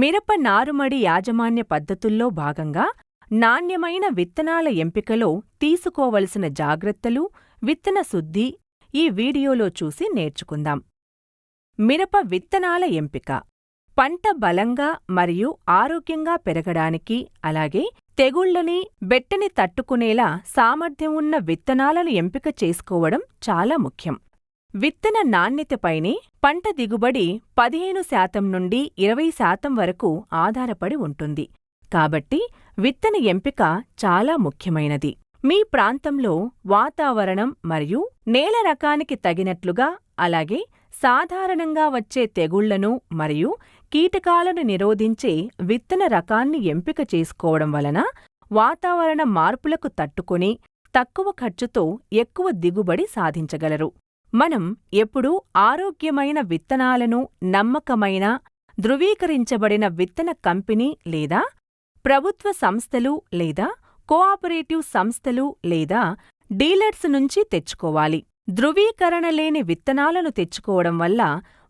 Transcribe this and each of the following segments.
మిరప నారుమడి యాజమాన్య పద్ధతుల్లో భాగంగా నాణ్యమైన విత్తనాల ఎంపికలో తీసుకోవలసిన జాగ్రత్తలు, విత్తన శుద్ధి ఈ వీడియోలో చూసి నేర్చుకుందాం. మిరప విత్తనాల ఎంపిక పంట బలంగా మరియు ఆరోగ్యంగా పెరగడానికి అలాగే తెగుళ్ళని, బెట్టని తట్టుకునేలా సామర్థ్యం ఉన్న విత్తనాలను ఎంపిక చేసుకోవడం చాలా ముఖ్యం. విత్తన నాణ్యతపైనే పంట దిగుబడి పదిహేను శాతం నుండి ఇరవై శాతం వరకు ఆధారపడి ఉంటుంది. కాబట్టి విత్తన ఎంపిక చాలా ముఖ్యమైనది. మీ ప్రాంతంలో వాతావరణం మరియు నేల రకానికి తగినట్లుగా అలాగే సాధారణంగా వచ్చే తెగుళ్ళను మరియు కీటకాలను నిరోధించే విత్తన రకాన్ని ఎంపిక చేసుకోవడం వలన వాతావరణ మార్పులకు తట్టుకొని తక్కువ ఖర్చుతో ఎక్కువ దిగుబడి సాధించగలరు. మనం ఎప్పుడూ ఆరోగ్యమైన విత్తనాలను నమ్మకమైన, ధృవీకరించబడిన విత్తన కంపెనీ లేదా ప్రభుత్వ సంస్థలు లేదా కోఆపరేటివ్ సంస్థలు లేదా డీలర్స్ నుంచి తెచ్చుకోవాలి. ధృవీకరణ లేని విత్తనాలను తెచ్చుకోవడం వల్ల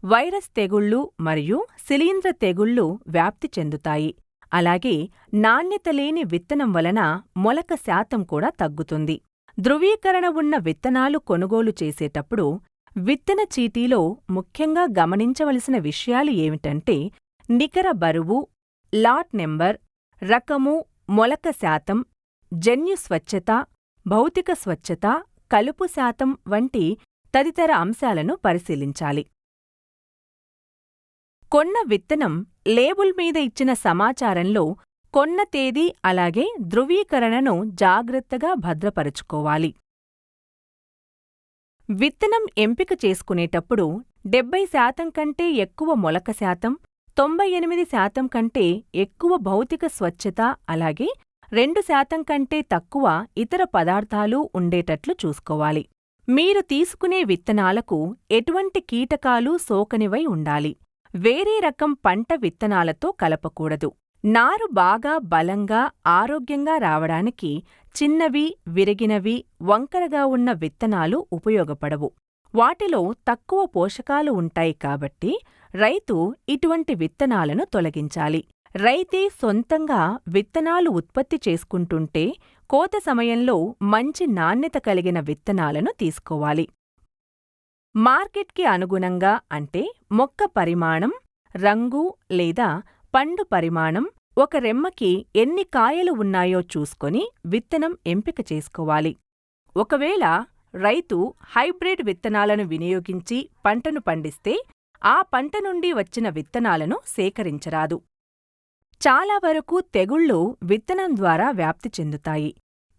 వైరస్ తెగుళ్ళు మరియు శిలీంధ్ర తెగుళ్ళు వ్యాప్తి చెందుతాయి. అలాగే నాణ్యత లేని విత్తనం వలన మొలక శాతం కూడా తగ్గుతుంది. ధృవీకరణ ఉన్న విత్తనాలు కొనుగోలు చేసేటప్పుడు విత్తన చీటీలో ముఖ్యంగా గమనించవలసిన విషయాలు ఏమిటంటే నికర బరువు, లాట్ నెంబర్, రకము, మొలక శాతం, జన్యు స్వచ్ఛత, భౌతిక స్వచ్ఛత, కలుపు శాతం వంటి తదితర అంశాలను పరిశీలించాలి. కొన్న విత్తనం లేబుల్ మీద ఇచ్చిన సమాచారంలో కొన్న తేదీ అలాగే ధృవీకరణను జాగ్రత్తగా భద్రపరచుకోవాలి. విత్తనం ఎంపిక చేసుకునేటప్పుడు డెబ్బై శాతం కంటే ఎక్కువ మొలక శాతం, తొంభై ఎనిమిది శాతం కంటే ఎక్కువ భౌతిక స్వచ్ఛత అలాగే రెండు శాతం కంటే తక్కువ ఇతర పదార్థాలు ఉండేటట్లు చూసుకోవాలి. మీరు తీసుకునే విత్తనాలకు ఎటువంటి కీటకాలు సోకనివై ఉండాలి. వేరే రకం పంట విత్తనాలతో కలపకూడదు. నారు బాగా బలంగా, ఆరోగ్యంగా రావడానికి చిన్నవి, విరిగినవి, వంకరగా ఉన్న విత్తనాలు ఉపయోగపడవు. వాటిలో తక్కువ పోషకాలు ఉంటాయి కాబట్టి రైతు ఇటువంటి విత్తనాలను తొలగించాలి. రైతే సొంతంగా విత్తనాలు ఉత్పత్తి చేసుకుంటుంటే కోత సమయంలో మంచి నాణ్యత కలిగిన విత్తనాలను తీసుకోవాలి. మార్కెట్కి అనుగుణంగా అంటే మొక్క పరిమాణం, రంగు లేదా పండు పరిమాణం, ఒక రెమ్మకి ఎన్ని కాయలు ఉన్నాయో చూసుకొని విత్తనం ఎంపిక చేసుకోవాలి. ఒకవేళ రైతు హైబ్రిడ్ విత్తనాలను వినియోగించి పంటను పండిస్తే ఆ పంట నుండి వచ్చిన విత్తనాలను సేకరించరాదు. చాలా వరకు తెగుళ్ళు విత్తనం ద్వారా వ్యాప్తి చెందుతాయి.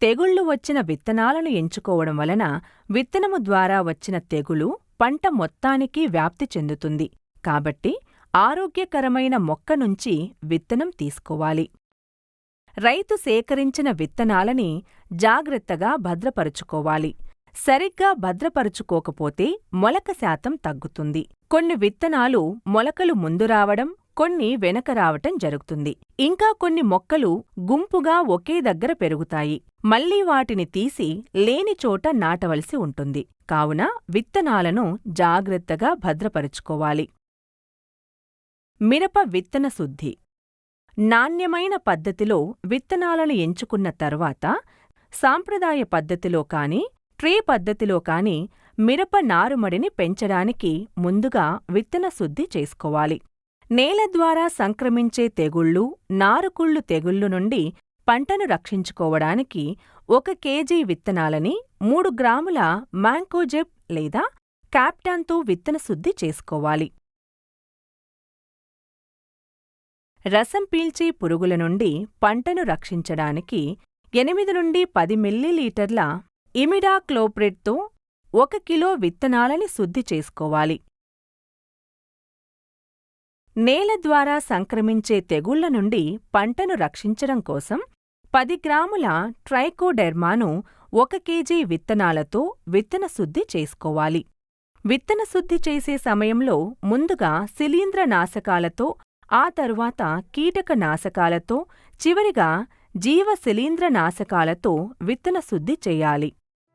తెగుళ్ళు వచ్చిన విత్తనాలను ఎంచుకోవడం వలన విత్తనము ద్వారా వచ్చిన తెగులు పంట మొత్తానికి వ్యాప్తి చెందుతుంది. కాబట్టి ఆరోగ్యకరమైన మొక్క నుంచి విత్తనం తీసుకోవాలి. రైతు సేకరించిన విత్తనాలని జాగ్రత్తగా భద్రపరుచుకోవాలి. సరిగ్గా భద్రపరుచుకోకపోతే మొలక శాతం తగ్గుతుంది. కొన్ని విత్తనాలు మొలకలు ముందు రావడం, కొన్ని వెనక రావటం జరుగుతుంది. ఇంకా కొన్ని మొక్కలు గుంపుగా ఒకే దగ్గర పెరుగుతాయి. మళ్ళీ వాటిని తీసి లేని చోట నాటవలసి ఉంటుంది. కావున విత్తనాలను జాగ్రత్తగా భద్రపరుచుకోవాలి. మిరప విత్తన శుద్ధి నాణ్యమైన పద్ధతిలో విత్తనాలను ఎంచుకున్న తర్వాత సాంప్రదాయ పద్ధతిలో కానీ ట్రే పద్ధతిలో కానీ మిరప నారుమడిని పెంచడానికి ముందుగా విత్తన శుద్ధి చేసుకోవాలి. నేల ద్వారా సంక్రమించే తెగుళ్ళు, నారుకుళ్ళు తెగుళ్ళు నుండి పంటను రక్షించుకోవడానికి ఒక కేజీ విత్తనాలని మూడు గ్రాముల మ్యాంకోజెబ్ లేదా క్యాప్టాన్తో విత్తన శుద్ధి చేసుకోవాలి. రసం పీల్చే పురుగుల నుండి పంటను రక్షించడానికి ఎనిమిది నుండి పది మిల్లీలీటర్ల ఇమిడాక్లోప్రిడ్తో ఒక కిలో విత్తనాలని శుద్ధి చేసుకోవాలి. నేల ద్వారా సంక్రమించే తెగుళ్ళ నుండి పంటను రక్షించడం కోసం పది గ్రాముల ట్రైకోడెర్మాను ఒక కేజీ విత్తనాలతో విత్తన శుద్ధి చేసుకోవాలి. విత్తన శుద్ధి చేసే సమయంలో ముందుగా శిలీంద్ర నాశకాలతో ఆ తరువాత కీటక నాశకాలతో చివరిగా జీవ నాశకాలతో విత్తన శుద్ధి చేయాలి.